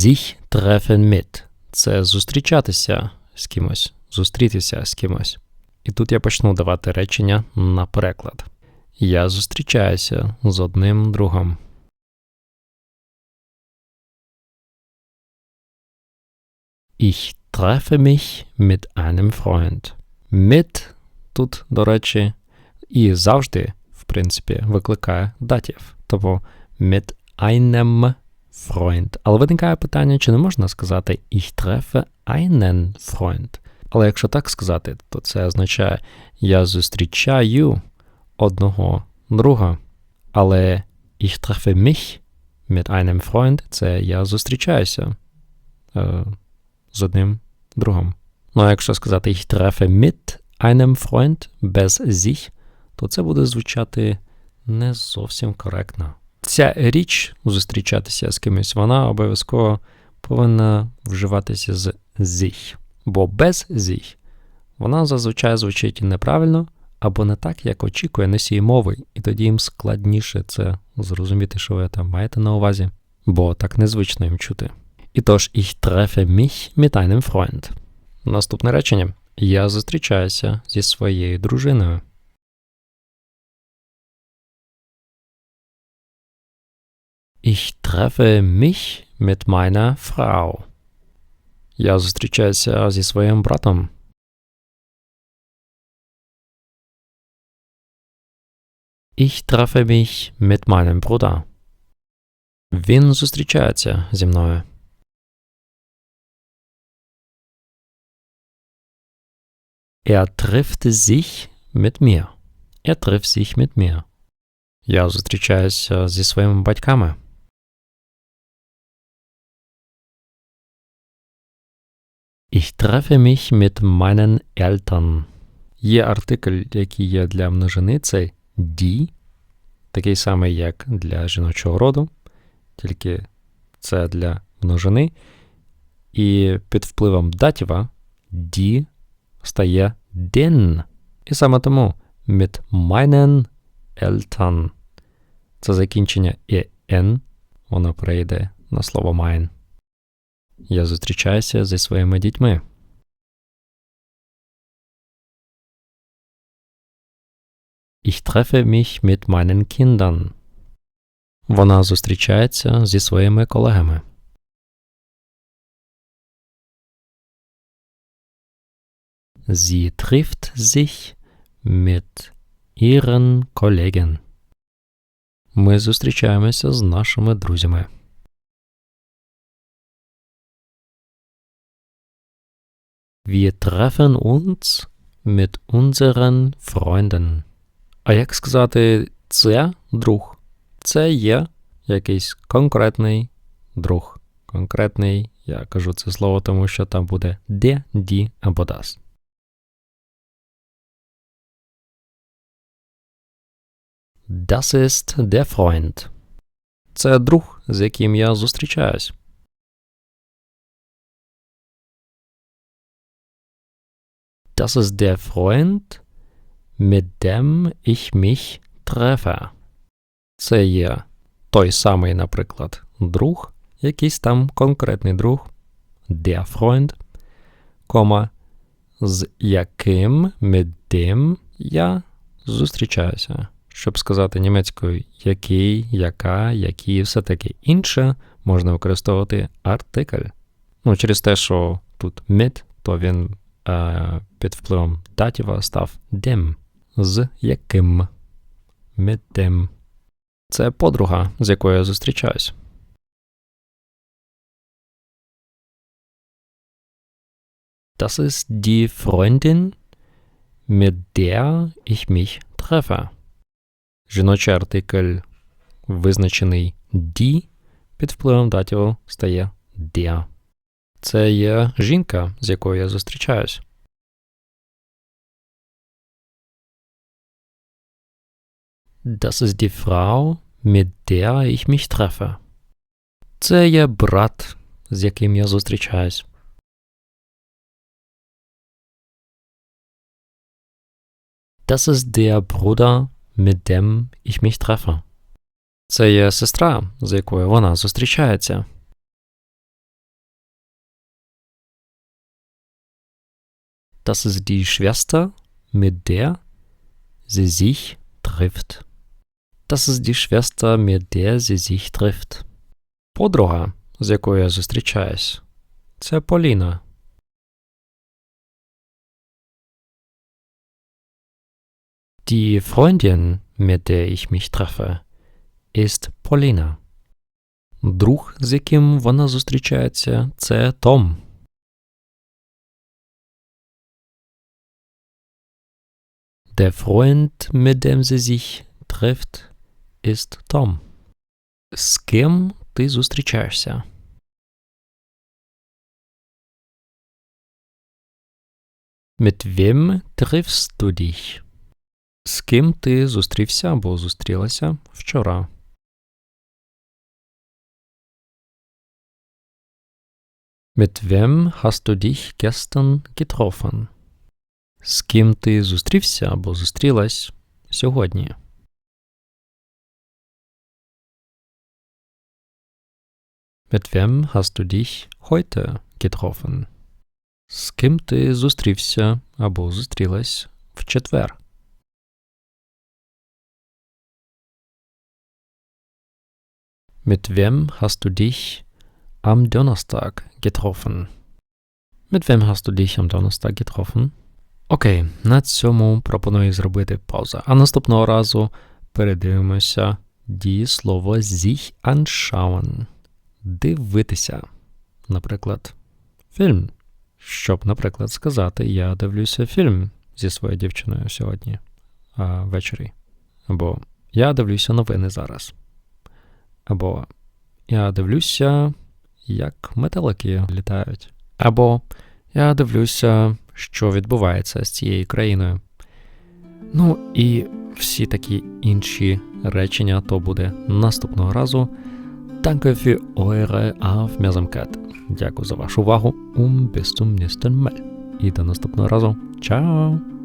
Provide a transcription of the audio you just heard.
sich treffen mit. Це зустрічатися з кимось, зустрітися з кимось. І тут я почну давати речення на переклад. Я зустрічаюся з одним другом. Ich treffe mich mit einem Freund. Mit тут, до речі, і завжди, в принципі, викликає датів. Тобто mit einem Freund. Але виникає питання, чи не можна сказати Ich treffe einen Freund. Але якщо так сказати, то це означає я зустрічаю одного друга. Але ich treffe mich mit einem Freund це я зустрічаюся е, з одним другом. Ну а якщо сказати ich treffe mit einem Freund без sich, то це буде звучати не зовсім коректно. Ця річ зустрічатися з кимось, вона обов'язково повинна вживатися з sich. Бо без sich вона зазвичай звучить неправильно або не так, як очікує носій мови, і тоді їм складніше це зрозуміти, що ви там маєте на увазі, бо так незвично їм чути. І тож, ich treffe mich mit einem Freund. Наступне речення. Я зустрічаюся зі своєю дружиною. Ich treffe mich mit meiner Frau. Я зустрічаюся зі своїм братом. Ich treffe mich mit meinem Bruder. Він зустрічається зі мною. Er trifft sich mit mir. Er trifft sich mit mir. Я зустрічаюся зі своїми батьками. Ich treffe mich mit meinen Eltern. Є артикль, який є для множини, це die, такий самий, як для жіночого роду, тільки це для множини. І під впливом датіва die стає den. І саме тому mit meinen Eltern. Це закінчення «en», воно перейде на слово mein. Я зустрічаюся зі своїми дітьми. Ich treffe mich mit meinen Kindern. Вона зустрічається зі своїми колегами. Sie trifft sich mit ihren Kollegen. Ми зустрічаємося з нашими друзями. Wir treffen uns mit unseren Freunden. А як сказати це друг? Це є якийсь конкретний друг. Конкретний, я кажу це слово, тому що там буде де, ді або das. Das ist der Freund. Це друг, з яким я зустрічаюсь. Das ist der Freund, mit dem ich mich treffe. Це є той самий, наприклад, друг, якийсь там конкретний друг, der Freund, кома, з яким, mit dem я зустрічаюся. Щоб сказати німецькою який, яка, які все таке інше, можна використовувати артикль. Ну, через те, що тут mit, то він е, під впливом датіва став dem. З яким. Mit. Це подруга, з якою я зустрічаюсь. Das ist die Freundin, mit der ich mich treffe. Жіночий артикль, визначений die, під впливом датіву стає der. Це є жінка, з якою я зустрічаюсь. Das ist die Frau, mit der ich mich treffe. Це є брат, з яким я зустрічаюсь. Das ist der Bruder, mit dem ich mich treffe. Це є сестра, з якою вона зустрічається. Das ist die Schwester, mit der sie sich trifft. Das ist die Schwester, mit der sie sich trifft. Подруга, з якою я зустрічаюсь, це Поліна. Die Freundin, mit der ich mich treffe, ist Поліна. Друг, з яким вона зустрічається, це Том. Der Freund, mit dem sie sich trifft, ist Tom. З ким ти зустрічаєшся? Mit wem triffst du dich? З ким ти зустрівся або зустрілася вчора? Mit wem hast du dich gestern getroffen? З ким ти зустрівся або зустрілась сьогодні? Mit wem hast du dich heute getroffen? З ким ти зустрівся або зустрілась в четвер? Mit wem hast du dich am Donnerstag getroffen? Mit wem hast du dich am Donnerstag getroffen? Окей, на цьому пропоную зробити паузу. А наступного разу передивимося дієслово sich anschauen. Дивитися. Наприклад, фільм. Щоб, наприклад, сказати, я дивлюся фільм зі своєю дівчиною сьогодні а, ввечері. Або я дивлюся новини зараз. Або я дивлюся, як метелики літають. Або я дивлюся, що відбувається з цією країною. Ну і всі такі інші речення то буде наступного разу. Danke für eure Aufmerksamkeit. Дякую за вашу увагу. Um bis zum nächsten Mal. І до наступного разу. Ciao!